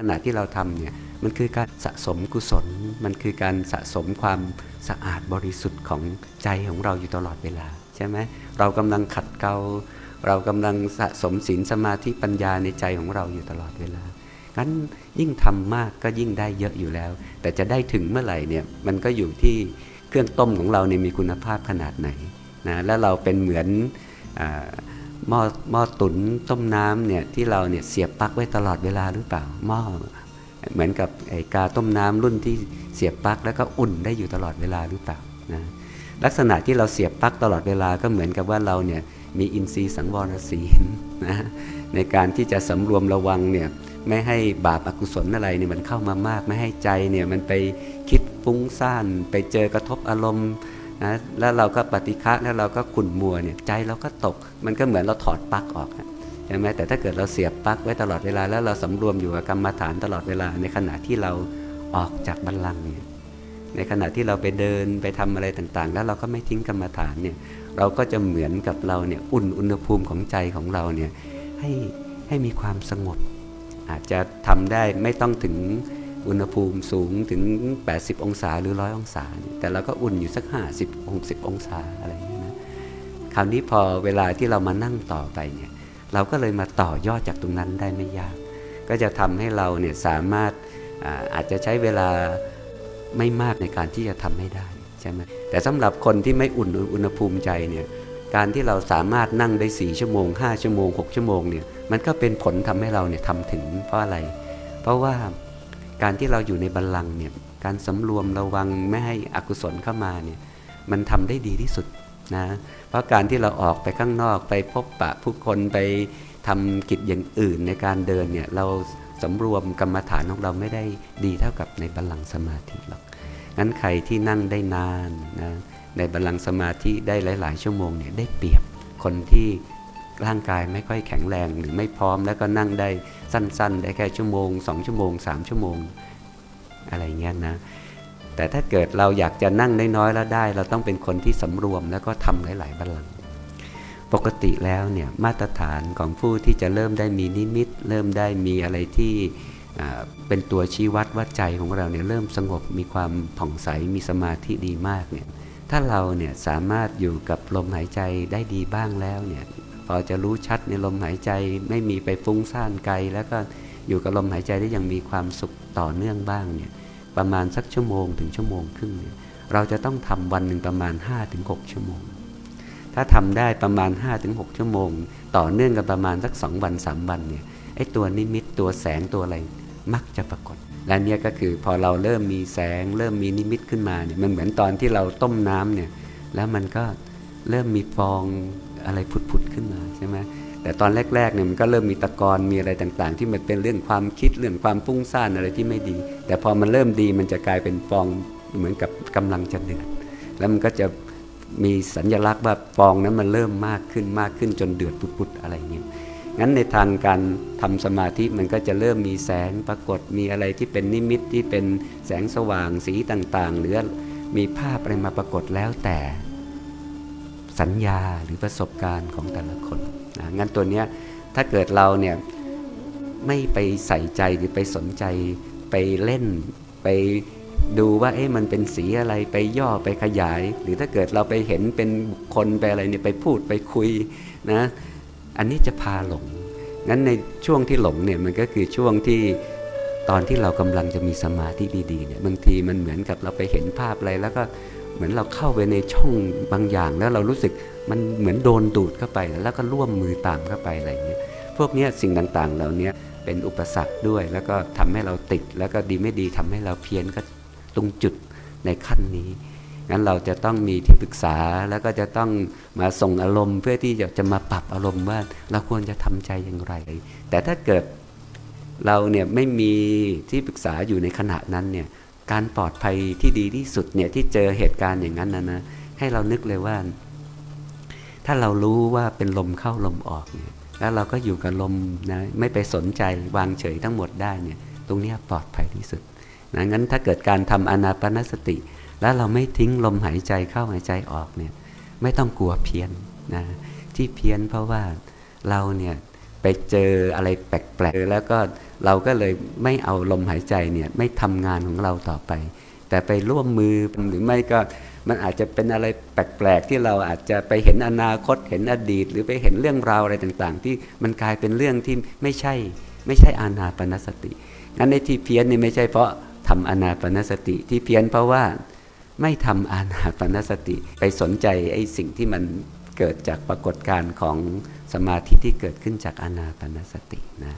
ขณะที่เราทำเนี่ยมันคือการสะสมกุศล มันคือการสะสมความสะอาดบริสุทธิ์ของใจของเราอยู่ตลอดเวลาใช่ไหมเรากำลังขัดเกลาเรากำลังสะสมศีลสมาธิปัญญาในใจของเราอยู่ตลอดเวลางั้นยิ่งทำมากก็ยิ่งได้เยอะอยู่แล้ว แต่จะได้ถึงเมื่อไหร่เนี่ยมันก็อยู่ที่เครื่องต้มของเราเนี่ยมีคุณภาพขนาดไหนนะและเราเป็นเหมือนอา หม้อหม้อตุ๋นต้มน้ำเนี่ยที่เราเนี่ยเสียบปลั๊กไว้ตลอดเวลาหรือเปล่าหม้อเหมือนกับไอ้กาต้มน้ำรุ่นที่เสียบปลั๊กแล้วก็อุ่นได้อยู่ตลอดเวลาหรือเปล่านะลักษณะที่เราเสียบปลั๊กตลอดเวลาก็เหมือนกับว่าเราเนี่ยมีอินทรีย์สังวรศีลนะในการที่จะสำรวมระวังเนี่ยไม่ให้บาปอกุศลอะไรเนี่ยมันเข้ามามาก ไม่ให้ใจเนี่ยมันไปคิดฟุ้งซ่านไปเจอกระทบอารมณ์ นะแล้วเราก็ปฏิฆะแล้วเราก็ขุ่นมัวเนี่ยใจเราก็ตก มันก็เหมือนเราถอดปลั๊กออกใช่ไหมแต่ถ้าเกิดเราเสียบปลั๊กไว้ตลอดเวลาแล้วเราสำรวมอยู่กับกรรมฐานตลอดเวลา ในขณะที่เราออกจากบัลลังก์เนี่ยในขณะที่เราไปเดินไปทำอะไรต่างๆ แล้วเราก็ไม่ทิ้งกรรมฐานเนี่ยเราก็จะเหมือนกับเราเนี่ยอุ่นอุณหภูมิของใจของเราเนี่ยให้ให้มีความสงบ อาจจะทำได้ไม่ต้องถึง อุณหภูมิสูงถึง 80 องศาหรือ 100 องศา แต่เราก็อุ่นอยู่สัก 50องศาองศาอะไรอย่างเงี้ยนะคราวนี้พอเวลาที่เรามานั่งต่อไปเนี่ยเราก็เลยมาต่อยอดจากตรงนั้นได้ไม่ยาก ก็จะทำให้เราเนี่ยสามารถอาอาจจะใช้เวลาไม่มากในการที่จะทำให้ได้ใช่ไหมแต่สำหรับคนที่ไม่อุ่นอุณหภูมิใจเนี่ยการที่เราสามารถนั่งได้ 4 ชั่วโมง 5 ชั่วโมง 6 ชั่วโมงเนี่ยมันก็เป็นผลทำให้เราเนี่ยทำถึงเพราะอะไร เพราะว่า การที่เราอยู่ในบัลลังก์เนี่ยการสำรวมระวังไม่ให้อกุศลเข้ามาเนี่ยมันทำได้ดีที่สุดนะเพราะการที่เราออกไปข้างนอกไปพบปะผู้คนไปทำกิจอย่างอื่นในการเดินเนี่ยเราสำรวมกรรมฐานของเราไม่ได้ดีเท่ากับในบัลลังก์สมาธิหรอกงั้นใครที่นั่งได้นานนะในบัลลังก์สมาธิได้หลาย ๆ ชั่วโมงเนี่ยได้เปรียบคนที่ ร่างกายไม่ค่อยแข็งแรงหรือไม่พร้อม แล้วก็นั่งได้สั้น ๆ ได้แค่ชั่วโมง 2 ชั่วโมง 3 ชั่วโมง อะไรเงี้ยนะ แต่ถ้าเกิดเราอยากจะนั่งน้อยๆแล้วได้ เราต้องเป็นคนที่สำรวมแล้วก็ทำหลายๆบัลลังก์ปกติแล้วเนี่ยมาตรฐานของผู้ที่จะเริ่มได้มีนิมิต เริ่มได้มีอะไรที่เป็นตัวชี้วัดว่าใจของเราเนี่ยเริ่มสงบมีความผ่องใสมีสมาธิดีมากเนี่ยถ้าเราเนี่ยสามารถอยู่กับลมหายใจได้ดีบ้างแล้วเนี่ย พอจะรู้ชัดในลมหายใจไม่มีไปฟุ้งซ่านไกล แล้วก็อยู่กับลมหายใจได้ยังมีความสุขต่อเนื่องบ้างเนี่ยประมาณสักชั่วโมงถึงชั่วโมงครึ่งเนี่ยเราจะต้องทำวันหนึ่งประมาณ 5-6 ชั่วโมง ถ้าทำได้ประมาณ 5-6 ชั่วโมง ต่อเนื่องกันประมาณสัก 2 วัน 3 วันเนี่ยไอ้ตัวนิมิตตัวแสงตัวอะไรมักจะปรากฏ และเนี่ยก็คือพอเราเริ่มมีแสง เริ่มมีนิมิตขึ้นมาเนี่ยมันเหมือนตอนที่เราต้มน้ำเนี่ยแล้วมันก็เริ่มมีฟอง อะไรผุดๆขึ้นมาใช่ไหมแต่ตอนแรกๆเนี่ยมันก็เริ่มมีตะกอนมีอะไรต่างๆ ที่มันเป็นเรื่องความคิดเรื่องความฟุ้งซ่านอะไรที่ไม่ดี แต่พอมันเริ่มดีมันจะกลายเป็นฟองเหมือนกับกำลังจะเดือดแล้วมันก็จะมีสัญลักษณ์ว่าฟองนั้นมันเริ่มมากขึ้นมากขึ้นจนเดือดปุดๆอะไรเงี้ยงั้นในทางการทำสมาธิมันก็จะเริ่มมีแสงปรากฏมีอะไรที่เป็นนิมิตที่เป็นแสงสว่างสีต่างๆ หรือมีภาพอะไรมาปรากฏแล้วแต่ สัญญาหรือประสบการณ์ของแต่ละคนนะงั้นตัวเนี้ยถ้าเกิดเราเนี่ยไม่ไปใส่ใจหรือไปสนใจไปเล่น ไปดูว่าเอ๊ะมันเป็นสีอะไรไปย่อไปขยาย หรือถ้าเกิดเราไปเห็นเป็นบุคคลไปอะไรเนี่ยไปพูดไปคุยนะอันนี้จะพาหลงงั้นในช่วงที่หลงเนี่ยมันก็คือช่วงที่ตอนที่เรากำลังจะมีสมาธิดีๆเนี่ยบางทีมันเหมือนกับเราไปเห็นภาพอะไรแล้วก็ เหมือนเราเข้าไปในช่องบางอย่าง แล้วเรารู้สึกมันเหมือนโดนดูดเข้าไป แล้วก็ร่วมมือตามเข้าไปอะไรเงี้ยพวกนี้สิ่งต่างๆ เหล่านี้เป็นอุปสรรคด้วย แล้วก็ทำให้เราติด แล้วก็ดีไม่ดีทำให้เราเพี้ยนก็ตรงจุดในขั้นนี้งั้นเราจะต้องมีที่ปรึกษาแล้วก็จะต้องมาส่งอารมณ์เพื่อที่จะจะมาปรับอารมณ์ว่าเราควรจะทำใจอย่างไร แต่ถ้าเกิดเราเนี่ยไม่มีที่ปรึกษาอยู่ในขณะนั้นเนี่ย การปลอดภัยที่ดีที่สุดเนี่ยที่เจอเหตุการณ์อย่างนั้นนะนะให้เรานึกเลยว่า ถ้าเรารู้ว่าเป็นลมเข้าลมออกเนี่ยแล้วเราก็อยู่กับลมนะไม่ไปสนใจวางเฉยทั้งหมดได้เนี่ยตรงนี้ปลอดภัยที่สุดนะงั้นถ้าเกิดการทำอนาปนสติ แล้วเราไม่ทิ้งลมหายใจเข้าหายใจออกเนี่ยไม่ต้องกลัวเพี้ยนนะที่เพี้ยนเพราะว่าเราเนี่ย ไปเจออะไรแปลกๆแล้วก็เราก็เลยไม่เอาลมหายใจเนี่ยไม่ทำงานของเราต่อไป แต่ไปร่วมมือหรือไม่ก็มันอาจจะเป็นอะไรแปลกๆที่เราอาจจะไปเห็นอนาคตเห็นอดีต หรือไปเห็นเรื่องราวอะไรต่างๆ ที่มันกลายเป็นเรื่องที่ไม่ใช่ไม่ใช่อานาปนสติงั้นในที่เพี้ยนนี่ไม่ใช่เพราะทำอนาปนสติที่เพี้ยนเพราะว่าไม่ทำอานาปนสติ ไปสนใจไอ้สิ่งที่มัน เกิดจากปรากฏการณ์ของสมาธิที่เกิดขึ้นจากอนาปนสตินะ